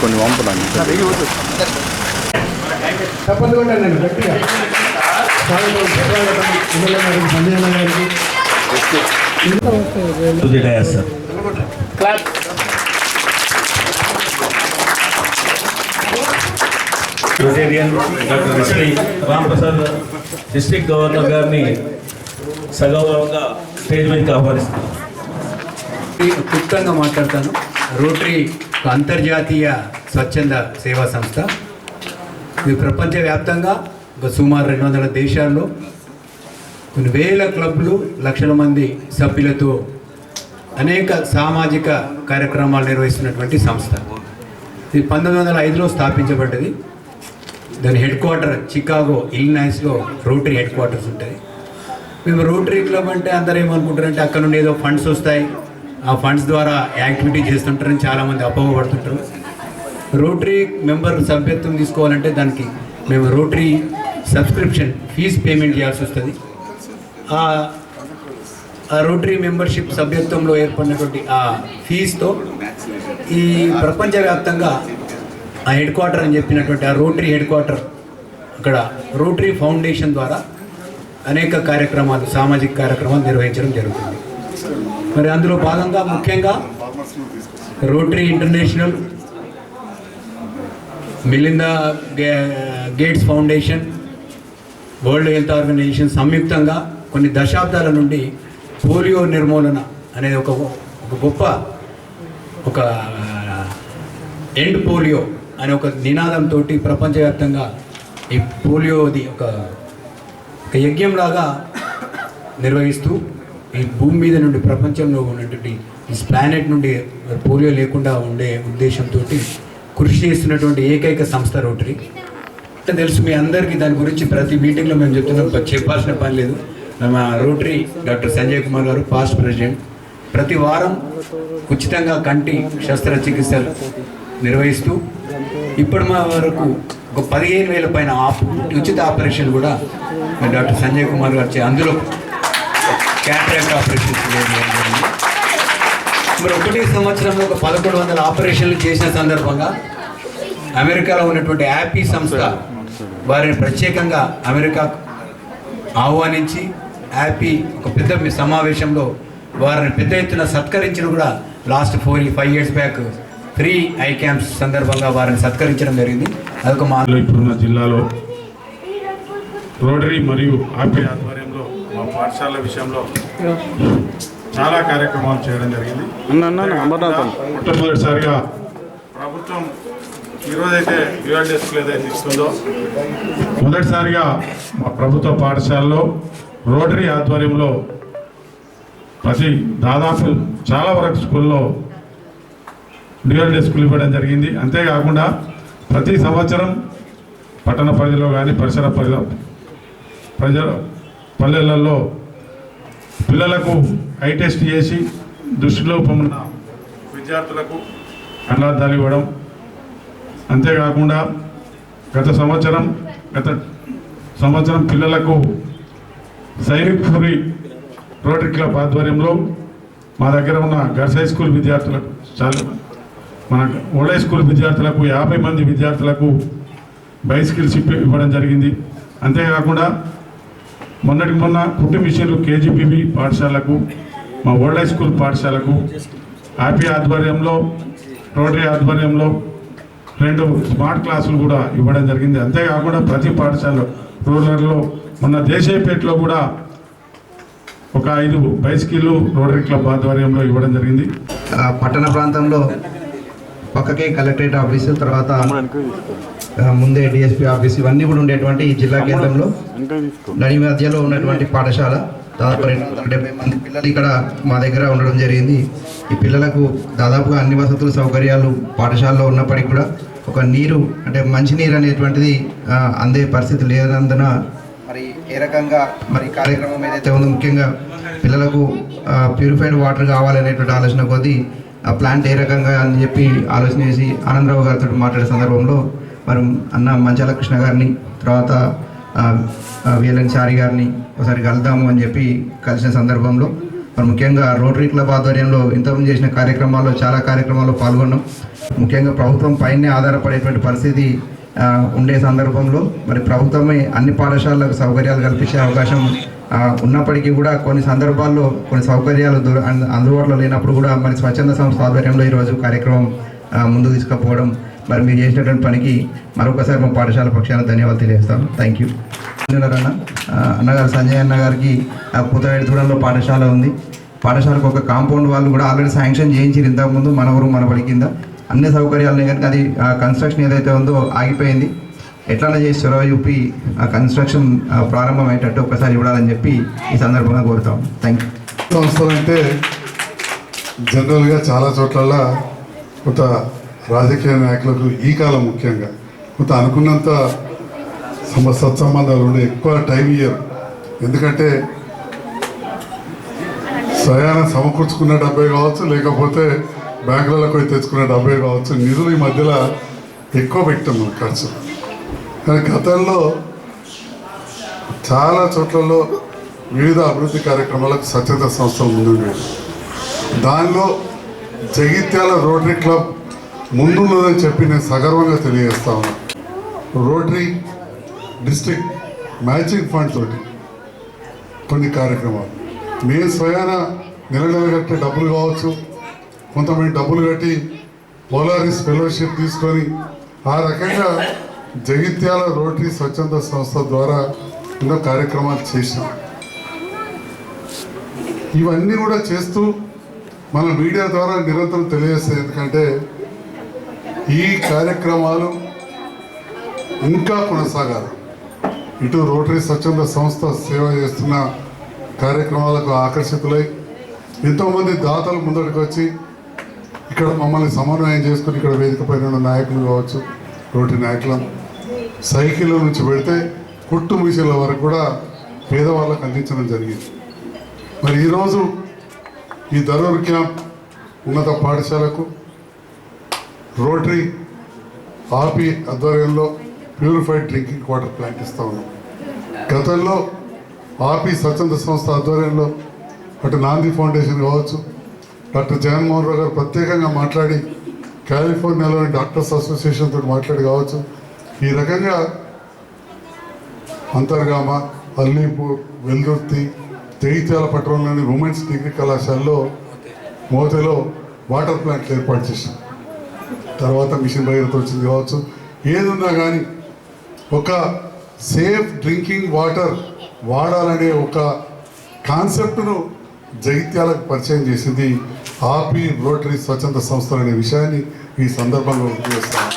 కొన్ని పంపడానికి తప్పదు కూడా నేను గట్టిగా సంజయ్ గారికి Rotarian doctor SP Ram district governor గారిని సగౌరవంగా స్టేజ్ మీదకి ఆహ్వానిస్తున్నాం. క్లుప్తంగా మాట్లాడతాను. రోటరీ ఒక అంతర్జాతీయ స్వచ్ఛంద సేవా సంస్థ. ఇది ప్రపంచవ్యాప్తంగా ఒక సుమారు రెండు వందల దేశాల్లో కొన్ని వేల క్లబ్లు లక్షల మంది సభ్యులతో అనేక సామాజిక కార్యక్రమాలు నిర్వహిస్తున్నటువంటి సంస్థ. ఇది పంతొమ్మిది వందల ఐదులో స్థాపించబడ్డది. దాని హెడ్ క్వార్టర్ చికాగో ఇల్నాయిస్లో రోటరీ హెడ్ క్వార్టర్స్ ఉంటుంది మేము రోటరీ క్లబ్ అంటే అందరూ ఏమనుకుంటారంటే అక్కడ నుండి ఏదో ఫండ్స్ వస్తాయి. ఆ ఫండ్స్ ద్వారా యాక్టివిటీ చేస్తుంటారని చాలామంది అపోహపడుతుంటారు. రోటరీ మెంబర్ సభ్యత్వం తీసుకోవాలంటే దానికి మేము రోటరీ సబ్స్క్రిప్షన్ ఫీజు పేమెంట్ చేయాల్సి వస్తుంది. ఆ ఆ రోటరీ మెంబర్షిప్ సభ్యత్వంలో ఏర్పడినటువంటి ఆ ఫీజుతో ఈ ప్రపంచవ్యాప్తంగా ఆ హెడ్ క్వార్టర్ అని చెప్పినటువంటి ఆ రోటరీ హెడ్ క్వార్టర్ అక్కడ రోటరీ ఫౌండేషన్ ద్వారా అనేక కార్యక్రమాలు సామాజిక కార్యక్రమాలు నిర్వహించడం జరుగుతుంది. మరి అందులో భాగంగా ముఖ్యంగా రోటరీ ఇంటర్నేషనల్ మిలిందా గే Gates Foundation World Health Organization సంయుక్తంగా కొన్ని దశాబ్దాల నుండి పోలియో నిర్మూలన అనేది ఒక ఒక గొప్ప ఒక ఎండ్ పోలియో అనే ఒక నినాదంతో ప్రపంచవ్యాప్తంగా ఈ పోలియోది ఒక ఒక యజ్ఞంలాగా నిర్వహిస్తూ ఈ భూమి మీద నుండి ప్రపంచంలో ఉన్నటువంటి ఈ ప్లానెట్ నుండి పోలియో లేకుండా ఉండే ఉద్దేశంతో కృషి చేస్తున్నటువంటి ఏకైక సంస్థ రోటరీ. అంటే తెలుసు మీ అందరికీ దాని గురించి ప్రతి మీటింగ్లో మేము చెప్తున్నాం చెప్పాల్సిన పని లేదు. మా రోటరీ డాక్టర్ సంజయ్ కుమార్ గారు పాస్ట్ ప్రెసిడెంట్. ప్రతి వారం ఉచితంగా కంటి శస్త్రచికిత్సలు నిర్వహిస్తూ ఇప్పటి మా వరకు ఒక పదిహేను వేల పైన ఆప్ ఉచిత ఆపరేషన్ కూడా డాక్టర్ సంజయ్ కుమార్ గారు అందులో క్యాటరాక్ట్ ఆపరేషన్ జరిగింది. మరి ఒకటే సంవత్సరంలో ఒక పదకొండు వందల ఆపరేషన్లు చేసిన సందర్భంగా అమెరికాలో ఉన్నటువంటి యాపీ సంస్థ వారిని ప్రత్యేకంగా అమెరికా ఆహ్వానించి యాపీ ఒక పెద్ద సమావేశంలో వారిని పెద్ద ఎత్తున సత్కరించిన కూడా last four five years back free eye camps సందర్భంగా వారిని సత్కరించడం జరిగింది. అదొక మా ఇప్పుడున్న జిల్లాలో రోటరీ మరియు ఆర్పీ ఆధ్వర్యంలో మా పాఠశాల విషయంలో చాలా కార్యక్రమాలు చేయడం జరిగింది. మొట్టమొదటిసారిగా ప్రభుత్వం ఈరోజైతే డ్యూయల్ డెస్క్లు ఏదైతే ఇస్తుందో మొదటిసారిగా మా ప్రభుత్వ పాఠశాలలో రోటరీ ఆధ్వర్యంలో ప్రతి దాదాపు చాలా వరకు స్కూల్లో డ్యూయల్ డెస్క్లు ఇవ్వడం జరిగింది. అంతేకాకుండా ప్రతి సంవత్సరం పట్టణ పరిధిలో కానీ పరిసర పరిధ ప్రజల పల్లెలలో పిల్లలకు ఐ టెస్ట్ చేసి దృష్టిలోపం ఉన్న విద్యార్థులకు కళ్ళద్దాలు ఇవ్వడం. అంతేకాకుండా గత సంవత్సరం గత సంవత్సరం పిల్లలకు సైనిక్ పూరి రోటరీ క్లబ్ ఆధ్వర్యంలో మా దగ్గర ఉన్న గర్ల్స్ హై స్కూల్ విద్యార్థులకు చాలా మన ఓల్డ్ హై స్కూల్ విద్యార్థులకు యాభై మంది విద్యార్థులకు బైసికల్స్ ఇప్ప- ఇవ్వడం జరిగింది. అంతేకాకుండా మొన్నటికి మొన్న కుట్టు మిషన్లు కేజీపీబీ పాఠశాలకు మా ఓల్డ్ హై స్కూల్ పాఠశాలకు హ్యాపీ ఆధ్వర్యంలో రోటరీ ఆధ్వర్యంలో రెండు స్మార్ట్ క్లాసులు కూడా ఇవ్వడం జరిగింది. అంతేకాకుండా ప్రతి పాఠశాలలో రూరల్లో మొన్న దేశాయపేటలో కూడా ఒక ఐదు బైసికల్లు రోటరీ క్లబ్ ఆధ్వర్యంలో ఇవ్వడం జరిగింది. ఆ, పట్టణ ప్రాంతంలో పక్కకే కలెక్టరేట్ ఆఫీసు తర్వాత ముందే డిఎస్పీ ఆఫీస్ ఇవన్నీ కూడా ఉండేటువంటి ఈ జిల్లా కేంద్రంలో. నడి మధ్యలో ఉన్నటువంటి పాఠశాల దాదాపు రెండు వందల డెబ్బై మంది పిల్లలు ఇక్కడ మా దగ్గర ఉండడం జరిగింది. ఈ పిల్లలకు దాదాపుగా అన్ని వసతులు సౌకర్యాలు పాఠశాలలో ఉన్నప్పటికీ కూడా ఒక నీరు అంటే మంచినీరు అనేటువంటిది అందే పరిస్థితి లేనందున మరి ఏ రకంగా మరి కార్యక్రమం ఏదైతే ఉందో ముఖ్యంగా పిల్లలకు ప్యూరిఫైడ్ వాటర్ కావాలనేటువంటి ఆలోచన కొద్దీ ఆ ప్లాంట్ ఏ రకంగా అని చెప్పి ఆలోచన చేసి ఆనందరావు గారితో మాట్లాడే సందర్భంలో మరి అన్న మంచాల కృష్ణ గారిని తర్వాత ఆ, చారి గారిని ఒకసారి కలుద్దాము అని చెప్పి కలిసిన సందర్భంలో మరి ముఖ్యంగా రోటరీ క్లబ్ ఆధ్వర్యంలో ఇంతకుముందు చేసిన కార్యక్రమాల్లో చాలా కార్యక్రమాల్లో పాల్గొన్నాం. ముఖ్యంగా ప్రభుత్వం పైనే ఆధారపడేటువంటి పరిస్థితి ఉండే సందర్భంలో మరి ప్రభుత్వమే అన్ని పాఠశాలలకు సౌకర్యాలు కల్పించే అవకాశం ఉన్నప్పటికీ కూడా కొన్ని సందర్భాల్లో కొన్ని సౌకర్యాలు దొర- అందుబాటులో లేనప్పుడు కూడా మరి స్వచ్ఛంద సంస్థ ఆధ్వర్యంలో ఈరోజు కార్యక్రమం ముందుకు తీసుకుపోవడం మరి మీరు చేసినటువంటి పనికి మరొకసారి మా పాఠశాల పక్షాన ధన్యవాదాలు తెలియజేస్తాను. థ్యాంక్ యూ అన్న. అన్నగారు సంజయ్ అన్న గారికి పూతవేడుగూడెంలో పాఠశాల ఉంది. పాఠశాలకు ఒక కాంపౌండ్ వాళ్ళు కూడా ఆల్రెడీ శాంక్షన్ చేయించారు ఇంతకుముందు మన ఊరు మన పడి కింద. అన్ని సౌకర్యాలు కనుక అది కన్స్ట్రక్షన్ ఏదైతే ఉందో ఆగిపోయింది. ఎట్లానే చేసి చొరవ చూపి ఆ కన్స్ట్రక్షన్ ప్రారంభం అయ్యేటట్టు ఒకసారి చూడాలని చెప్పి ఈ సందర్భంగా కోరుతాం. థ్యాంక్ యూ సంస్థలంటే జనరల్గా చాలా చోట్ల కొంత రాజకీయ నాయకులకు ఈ కాలం ముఖ్యంగా కొంత అనుకున్నంత సమ సత్సంబంధాలు ఉండే ఎక్కువ టైం ఇయ్యరు. ఎందుకంటే స్వయాన సమకూర్చుకున్న డబ్బే కావచ్చు లేకపోతే బ్యాంకులలో పోయి తెచ్చుకున్న డబ్బే కావచ్చు నిధులు ఈ మధ్యలో ఎక్కువ పెట్టాం మనం ఖర్చు. కానీ గతంలో చాలా చోట్లలో వివిధ అభివృద్ధి కార్యక్రమాలకు స్వచ్ఛత సంస్థలు ముందుండేవి దానిలో జగిత్యాల రోటరీ క్లబ్ ముందున్నదని చెప్పి నేను సగర్వంగా తెలియజేస్తా ఉన్నాను రోటరీ డిస్ట్రిక్ట్ మ్యాచింగ్ ఫండ్ తోటి కొన్ని కార్యక్రమాలు. మేము స్వయాన నెల నెల కట్టే డబ్బులు కావచ్చు కొంతమంది డబ్బులు కట్టి పోలారిస్ ఫెలోషిప్ తీసుకొని ఆ రకంగా జగిత్యాల రోటరీ స్వచ్ఛంద సంస్థ ద్వారా ఎన్నో కార్యక్రమాలు చేశాం. ఇవన్నీ కూడా చేస్తూ మన మీడియా ద్వారా నిరంతరం తెలియజేస్తాయి ఎందుకంటే ఈ కార్యక్రమాలు ఇంకా కొనసాగాలి. ఇటు రోటరీ స్వచ్ఛంద సంస్థ సేవ చేస్తున్న కార్యక్రమాలకు ఆకర్షితులై ఎంతోమంది దాతలు ముందడికి వచ్చి ఇక్కడ మమ్మల్ని సమన్వయం చేసుకుని ఇక్కడ వేదిక పైన ఉన్న నాయకులు కావచ్చు రోటరీ నాయకులం సైకిల్ నుంచి పెడితే కుట్టు మిషన్ల వరకు కూడా పేదవాళ్ళకు అందించడం జరిగింది. మరి ఈరోజు ఈ ధరూర్ క్యాంప్ ఉన్నత పాఠశాలకు రోటరీ ఆపి ఆధ్వర్యంలో ప్యూరిఫైడ్ డ్రింకింగ్ వాటర్ ప్లాంట్ ఇస్తూ ఉన్నాం. గతంలో ఆపి స్వచ్ఛంద సంస్థ ఆధ్వర్యంలో అటు నాంది ఫౌండేషన్ కావచ్చు డాక్టర్ జగన్మోహన్ రావు గారు ప్రత్యేకంగా మాట్లాడి కాలిఫోర్నియాలోని డాక్టర్స్ అసోసియేషన్ తోటి మాట్లాడి కావచ్చు ఈ రకంగా అంతర్గామ అల్లీపూర్ వెల్దుర్తి జగిత్యాల పట్టణంలోని ఉమెన్స్ డిగ్రీ కళాశాలలో మోతేలో వాటర్ ప్లాంట్లు ఏర్పాటు చేశాం. తర్వాత మిషన్ భగీరథ వచ్చింది కావచ్చు. ఏదున్నా కానీ ఒక సేఫ్ డ్రింకింగ్ వాటర్ వాడాలనే ఒక కాన్సెప్ట్ను జగిత్యాలకు పరిచయం చేసింది ఆపి రోటరీ స్వచ్ఛంద సంస్థలు అనే విషయాన్ని ఈ సందర్భంగా గుర్తు చేస్తాను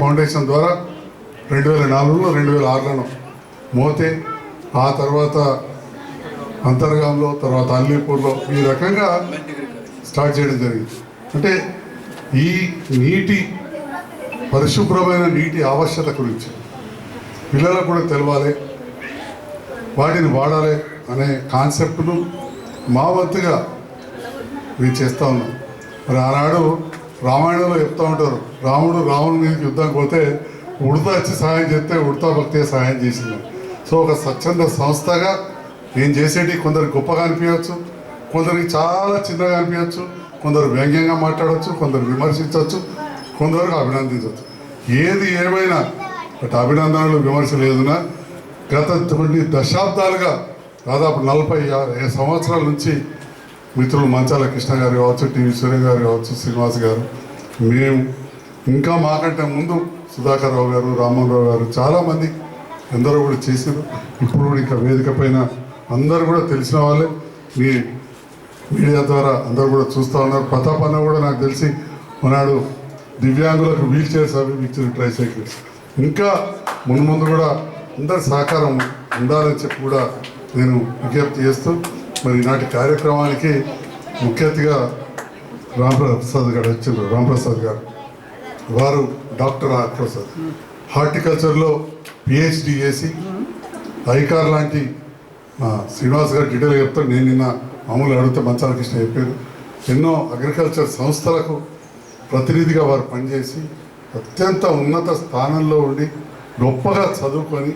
ఫౌండేషన్ ద్వారా రెండు వేల నాలుగులో రెండు వేల ఆరులో మోతే ఆ తర్వాత అంతర్గాంలో తర్వాత అల్లీపూర్లో ఈ రకంగా స్టార్ట్ చేయడం జరిగింది. అంటే ఈ నీటి పరిశుభ్రమైన నీటి ఆవశ్యకత గురించి పిల్లలకు కూడా తెలవాలి వాటిని వాడాలి అనే కాన్సెప్ట్ను మా వంతుగా మేము చేస్తూ ఉన్నాం. మరి ఆనాడు రామాయణంలో చెప్తూ ఉంటారు రాముడు రావణుని మీదకి యుద్ధానికి పోతే ఉడతా వచ్చి సహాయం చేస్తే ఉడతా భక్తే సహాయం చేసింది. సో ఒక స్వచ్ఛంద సంస్థగా నేను చేసేటి కొందరు గొప్పగా అనిపించవచ్చు కొందరికి చాలా చిన్నగా అనిపించవచ్చు కొందరు వ్యంగ్యంగా మాట్లాడవచ్చు కొందరు విమర్శించవచ్చు కొందరు అభినందించవచ్చు. ఏది ఏమైనా బట్ అభినందనలు విమర్శలు ఏదున్నా గత కొన్ని దశాబ్దాలుగా దాదాపు నలభై యాభై సంవత్సరాల నుంచి మిత్రులు మంచాల కృష్ణ గారు కావచ్చు టీవీ సూర్య గారు కావచ్చు శ్రీనివాస్ గారు మేము ఇంకా మాకంటే ముందు సుధాకర్ రావు గారు రామ్మోహన్ రావు గారు చాలామంది ఎందరో కూడా చేశారు. ఇప్పుడు కూడా ఇంకా వేదిక పైన అందరూ కూడా తెలిసిన వాళ్ళే. మీ మీడియా ద్వారా అందరూ కూడా చూస్తూ ఉన్నారు. ప్రతాప్ అన్న కూడా నాకు తెలిసి ఉన్నాడు దివ్యాంగులకు వీల్ చైర్స్ అవి ఇచ్చిన ట్రైసైకిల్స్ ఇంకా ముందు ముందు కూడా అందరి సహకారం ఉండాలని చెప్పి కూడా నేను విజ్ఞప్తి చేస్తూ మరి ఈనాటి కార్యక్రమానికి ముఖ్య అతిథిగా రామప్రసాద్ గారు వచ్చారు. రాంప్రసాద్ గారు. వారు డాక్టర్ ఆర్ ప్రసాద్. హార్టికల్చర్లో పిహెచ్డి చేసి ఐకార్ లాంటి శ్రీనివాస్ గారు డీటెయిల్గా చెప్తారు. నేను నిన్న మామూలు అడిగితే మంచాల కృష్ణ చెప్పారు. ఎన్నో అగ్రికల్చర్ సంస్థలకు ప్రతినిధిగా వారు పనిచేసి అత్యంత ఉన్నత స్థానంలో ఉండి గొప్పగా చదువుకొని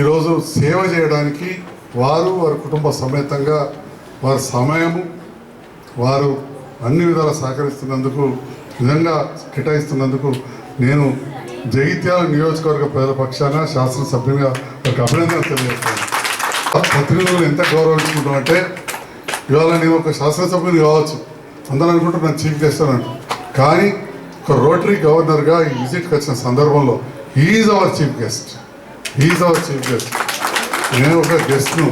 ఈరోజు సేవ చేయడానికి వారు వారి కుటుంబ సమేతంగా వారి సమయము వారు అన్ని విధాలు సహకరిస్తున్నందుకు నిజంగా కేటాయిస్తున్నందుకు నేను జగిత్యాల నియోజకవర్గ ప్రజల పక్షాన శాసనసభ్యునిగా ఒక అభినందన తెలియజేస్తాను ప్రతినిధులను ఎంత గౌరవించుకుంటాం అంటే ఇవాళ నేను ఒక శాసనసభ్యుని కావచ్చు అందరూ అనుకుంటే నేను చీఫ్ గెస్ట్ అని కానీ ఒక రోటరీ గవర్నర్గా ఈ విజిట్కి వచ్చిన సందర్భంలో is our chief guest is our chief guest నేను ఒక గెస్ట్ను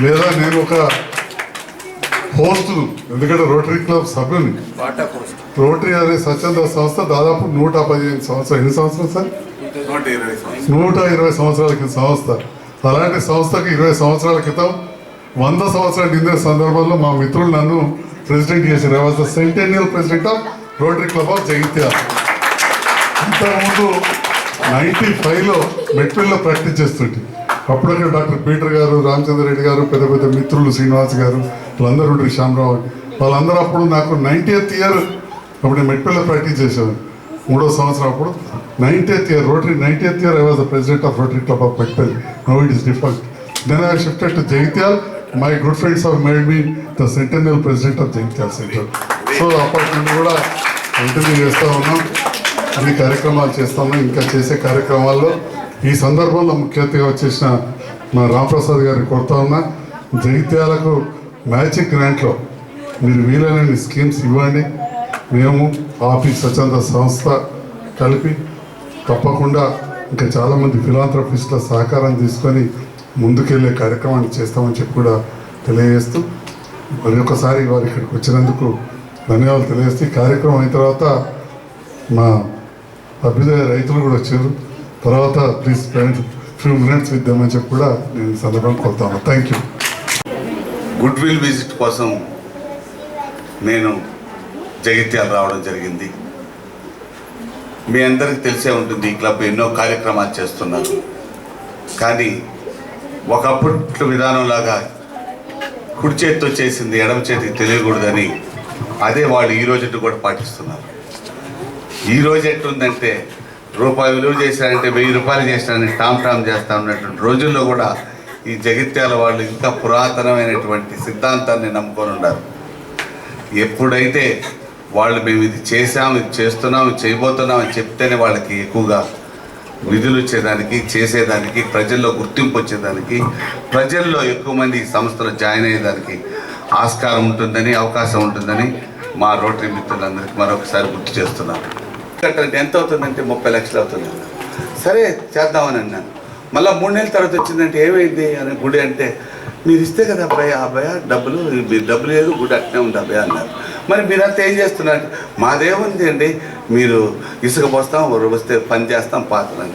లేదా నేను ఒక హోస్ట్ను ఎందుకంటే రోటరీ క్లబ్ సభ్యుని. రోటరీ అనే స్వచ్ఛంద సంస్థ దాదాపు నూట పదిహేను సంవత్సరాలు. ఎన్ని సంవత్సరాలు సార్? నూట ఇరవై సంవత్సరాల. క్రితం సంస్థ. అలాంటి సంస్థకి ఇరవై సంవత్సరాల క్రితం వంద సంవత్సరాలు నిందిన సందర్భంలో మా మిత్రులు నన్ను ప్రెసిడెంట్ చేశారు. Was the centennial president of Rotary club of Jagtial ఇంతకుముందు నైన్టీ ఫైవ్లో మెట్పల్లిలో ప్రాక్టీస్ చేస్తుంటే అప్పటికే డాక్టర్ పీటర్ గారు రామచంద్ర రెడ్డి గారు పెద్ద పెద్ద మిత్రులు శ్రీనివాస్ గారు వాళ్ళందరూ ఉండే శ్యామరావు. వాళ్ళందరూ అప్పుడు నాకు నైన్టీఎత్ ఇయర్ అప్పుడు నేను ప్రాక్టీస్ చేశాను మూడో సంవత్సరం అప్పుడు ninetieth year Rotary ninetieth year I was the president of Rotary club of Metpally no it is different then I shifted to Jagtial my good friends of made me the centennial president of Jagtial centre so అప్పటి నుండి కూడా continue చేస్తూ ఉన్నాం. అన్ని కార్యక్రమాలు చేస్తాము. ఇంకా చేసే కార్యక్రమాల్లో ఈ సందర్భంలో ముఖ్య అతిథిగా వచ్చేసిన మా రాంప్రసాద్ గారిని కొడతా ఉన్నా జగిత్యాలకు మ్యాచింగ్ గ్రాంట్లో మీరు వీలైనన్ని స్కీమ్స్ ఇవ్వండి. మేము ఆఫీస్ స్వచ్ఛంద సంస్థ కలిపి తప్పకుండా ఇంకా చాలామంది ఫిలాంథ్రఫిస్ట్ల సహకారం తీసుకొని ముందుకెళ్ళే కార్యక్రమాన్ని చేస్తామని చెప్పి కూడా తెలియజేస్తూ మరి ఒకసారి వారు ఇక్కడికి వచ్చినందుకు ధన్యవాదాలు తెలియజేస్తూ కార్యక్రమం అయిన తర్వాత మా అభ్యుదయ రైతులు కూడా వచ్చారు. తర్వాత ప్లీజ్ స్పెండ్ ఫ్యూ మినిట్స్ విద్దామని చెప్పి కూడా నేను సందర్భం సందర్భంగా కొడతాను thank you good will visit కోసం నేను జగిత్యాలు రావడం జరిగింది. మీ అందరికీ తెలిసే ఉంటుంది ఈ క్లబ్ ఎన్నో కార్యక్రమాలు చేస్తున్నారు. కానీ ఒకప్పుడు విధానంలాగా కుడి చేతితో చేసింది ఎడమ చేతికి తెలియకూడదని అదే వాళ్ళు ఈ రోజు కూడా పాటిస్తున్నారు. ఈ రోజు ఎట్టుందంటే రూపాయి విలువ చేశారంటే వెయ్యి రూపాయలు చేసినారని టామ్ టామ్ చేస్తా ఉన్నటువంటి రోజుల్లో కూడా ఈ జగిత్యాల వాళ్ళు ఇంకా పురాతనమైనటువంటి సిద్ధాంతాన్ని నమ్ముకొని ఉన్నారు. ఎప్పుడైతే వాళ్ళు మేము ఇది చేసాం ఇది చేస్తున్నాం ఇది చేయబోతున్నాం అని చెప్తేనే వాళ్ళకి ఎక్కువగా నిధులు వచ్చేదానికి చేసేదానికి ప్రజల్లో గుర్తింపు వచ్చేదానికి ప్రజల్లో ఎక్కువ మంది ఈ సంస్థలో జాయిన్ అయ్యేదానికి ఆస్కారం ఉంటుందని అవకాశం ఉంటుందని మా రోటరీ మిత్రులందరికీ మరొకసారి గుర్తు చేస్తున్నాను. కట్టాలంటే ఎంత అవుతుందంటే ముప్పై లక్షలు అవుతుంది. సరే చేద్దామని అన్నాను. మళ్ళీ మూడు నెలల తర్వాత వచ్చిందంటే ఏమైంది? అని గుడి అంటే మీరు ఇస్తే కదా అబ్బాయి ఆ అబ్బాయి? డబ్బులు మీరు డబ్బులు లేదు గుడి అట్నే ఉంది అబ్బాయి అన్నారు. మరి మీరంతా ఏం చేస్తున్నారు? మాదేముంది అండి మీరు ఇసుక పోస్తాం వస్తే పని చేస్తాం పాత్రం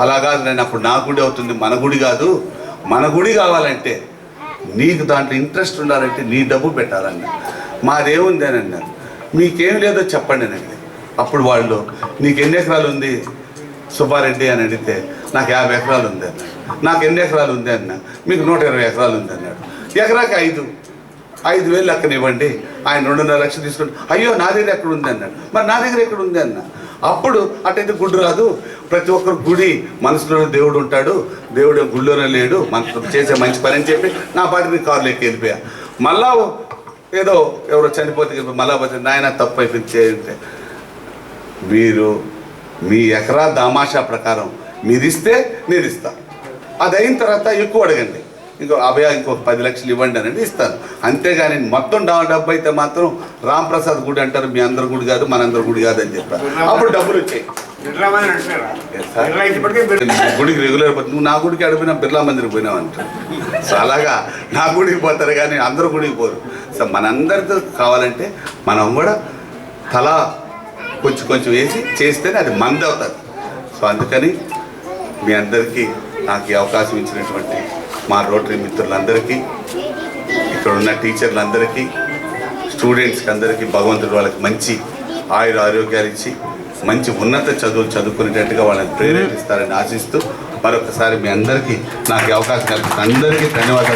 అలా కాదు నేను అప్పుడు నా గుడి అవుతుంది మన గుడి కాదు. మన గుడి కావాలంటే నీకు దాంట్లో ఇంట్రెస్ట్ ఉండాలంటే నీ డబ్బు పెట్టాలన్న మాదేముంది అని అన్నారు. మీకేం లేదో చెప్పండి అండి అప్పుడు వాళ్ళు నీకు ఎన్ని ఎకరాలు ఉంది? సుబ్బారెడ్డి అని అడిగితే నాకు యాభై ఎకరాలు ఉంది అన్నాడు. నాకు ఎన్ని ఎకరాలు ఉంది? అన్న. మీకు నూట ఇరవై ఎకరాలు ఉంది అన్నాడు. ఎకరాకి ఐదు. ఐదు వేలు లెక్కనివ్వండి. ఆయన రెండున్నర లక్షలు తీసుకుంటే అయ్యో నా దగ్గర ఎక్కడ ఉంది? అన్నాడు. మరి నా దగ్గర ఎక్కడ ఉంది? అన్న. అప్పుడు అటైతే గుడ్డు రాదు. ప్రతి ఒక్కరు గుడి మనసులోనే దేవుడు ఉంటాడు. దేవుడు గుళ్ళోనే లేడు. మనసు చేసే మంచి పని అని చెప్పి నా పాటిని కారులో ఎక్కి వెళ్ళిపోయా. మళ్ళా ఏదో ఎవరో చనిపోతే మళ్ళా పోతే నాయన తప్పు అయిపోయింది చేయంటే మీరు మీ ఎకరా దామాషా ప్రకారం మీరు ఇస్తే నేను ఇస్తా అది అయిన తర్వాత ఎక్కువ అడగండి. ఇంకో అభయ ఇంకొక పది లక్షలు ఇవ్వండి అని ఇస్తాను. అంతేగాని మొత్తం డబ్బు అయితే మాత్రం రామ్ ప్రసాద్ గుడి అంటారు మీ అందరి గుడి కాదు మనందరి గుడి కాదు అని చెప్పారు. అప్పుడు డబ్బులు వచ్చాయి. గుడికి రెగ్యులర్ నువ్వు నా గుడికి అడిగినా బిర్లా మందిరికి పోయినావు అంటారు సో అలాగా నా గుడికి పోతారు కానీ అందరూ గుడికి పోరు. సో మనందరితో కావాలంటే మనం కూడా తల కొంచెం కొంచెం వేసి చేస్తేనే అది మంద అవుతుంది. సో అందుకని మీ అందరికీ నాకు ఈ అవకాశం ఇచ్చినటువంటి మా రోటరీ మిత్రులందరికీ ఇక్కడ ఉన్న టీచర్లందరికీ స్టూడెంట్స్కి అందరికీ భగవంతుడు వాళ్ళకి మంచి ఆయుర ఆరోగ్యాలు ఇచ్చి మంచి ఉన్నత చదువులు చదువుకునేటట్టుగా వాళ్ళని ప్రేరేపిస్తారని ఆశిస్తూ మరొకసారి మీ అందరికీ నాకు అవకాశం కల్పిస్తున్న అందరికీ ధన్యవాదాలు.